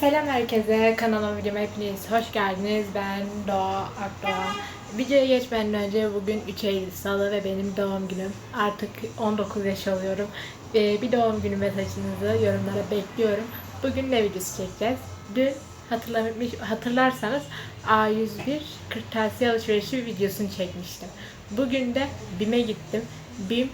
Selam herkese, kanalıma videoma hepiniz hoş geldiniz. Ben Doğa Akdoğan. Videoya geçmeden önce bugün 3 Eylül Salı ve benim doğum günüm. Artık 19 yaş oluyorum. Ee, bir doğum günü mesajınızı yorumlara bekliyorum. Bugün ne videosu çekeceğiz? Dün hatırlamış, hatırlarsanız A101 kırtasiye alışverişi videosunu çekmiştim. Bugün de BİM'e gittim. BİM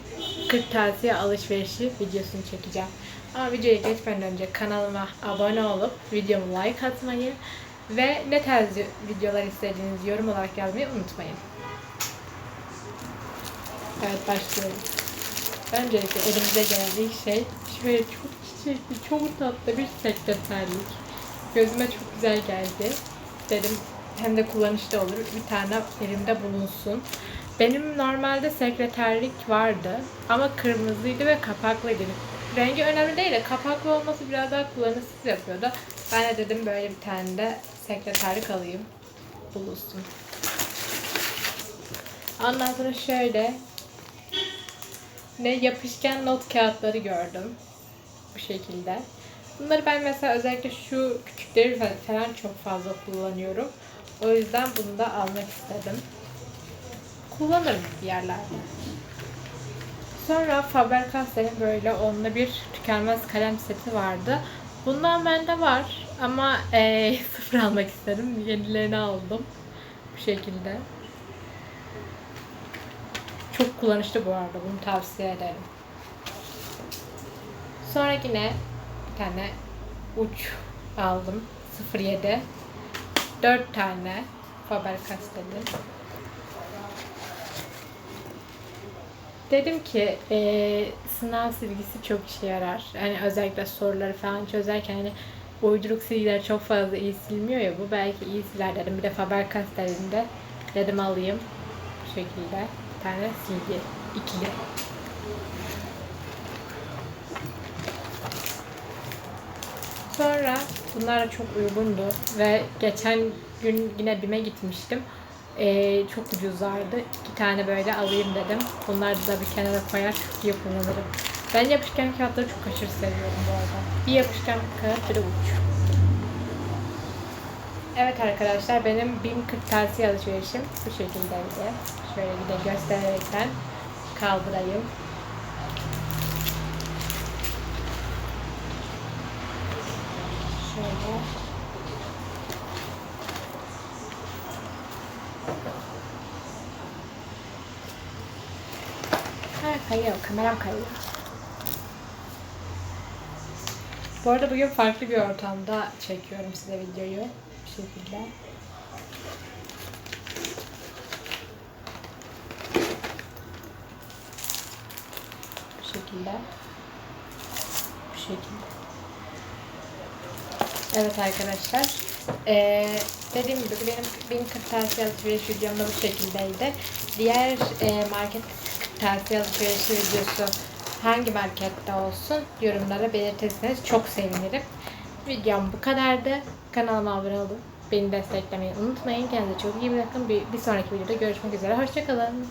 kırtasiye alışverişi videosunu çekeceğim. Ama videoya geçmeden önce kanalıma abone olup videomu like atmayı ve ne tarz videolar istediğinizi yorum olarak yazmayı unutmayın. Evet başlıyorum. Öncelikle elimize gelen ilk şey şöyle çok çiçekli, çok tatlı bir sekreterlik. Gözüme çok güzel geldi. Dedim hem de kullanışlı olur. Bir tane elimde bulunsun. Benim normalde sekreterlik vardı ama kırmızıydı ve kapaklıydı. Rengi önemli değil de kapaklı olması biraz daha kullanışsız yapıyordu. Ben de dedim böyle bir tane de sekreterlik alayım. Bulunsun. Ondan sonra şöyle ne yapışkan not kağıtları gördüm. Bu şekilde. Bunları ben mesela özellikle şu küçükleri falan çok fazla kullanıyorum. O yüzden bunu da almak istedim. Kullanırım bir yerlerde. Sonra Faber-Castell'in böyle onunla bir tükenmez kalem seti vardı. Bundan bende var ama eee, sıfır almak istedim. Yenilerini aldım. Bu şekilde. Çok kullanışlı bu arada. Bunu tavsiye ederim. Sonra yine bir tane uç aldım. 07. 4 tane Faber-Castell'in. Dedim ki e, sınav silgisi çok işe yarar. Hani özellikle soruları falan çözerken hani uyduruk silgiler çok fazla iyi silmiyor ya bu belki iyi siler dedim. Bir de Faber-Castell'in de dedim alayım. Bu şekilde bir tane silgi. ikili. Sonra bunlar çok uygundu ve geçen gün yine BİM'e gitmiştim. Ee, çok ucuzlardı. İki tane böyle alayım dedim. Bunları da bir kenara koyar çok iyi kullanırım. Ben yapışkan kağıtları çok aşırı seviyorum bu arada. Bir yapışkan kağıt bir uç. Evet arkadaşlar benim BİM kırtasiye alışverişim bu şekildeydi. Şöyle bir de göstererekten kaldırayım. Şöyle. Kameram kayıyor. Bu arada bugün farklı bir ortamda çekiyorum size videoyu. Bu şekilde. Bu şekilde. Bu şekilde. Evet arkadaşlar. Ee, dediğim gibi benim benim kırtasiye alışveriş videom da bu şekildeydi. Diğer e, market kırtasiye alışveriş videosu hangi markette olsun yorumlara belirtirseniz çok sevinirim. Videom bu kadardı. Kanalıma abone olun. Beni desteklemeyi unutmayın. Kendinize çok iyi bakın. Bir, bir sonraki videoda görüşmek üzere. Hoşçakalın.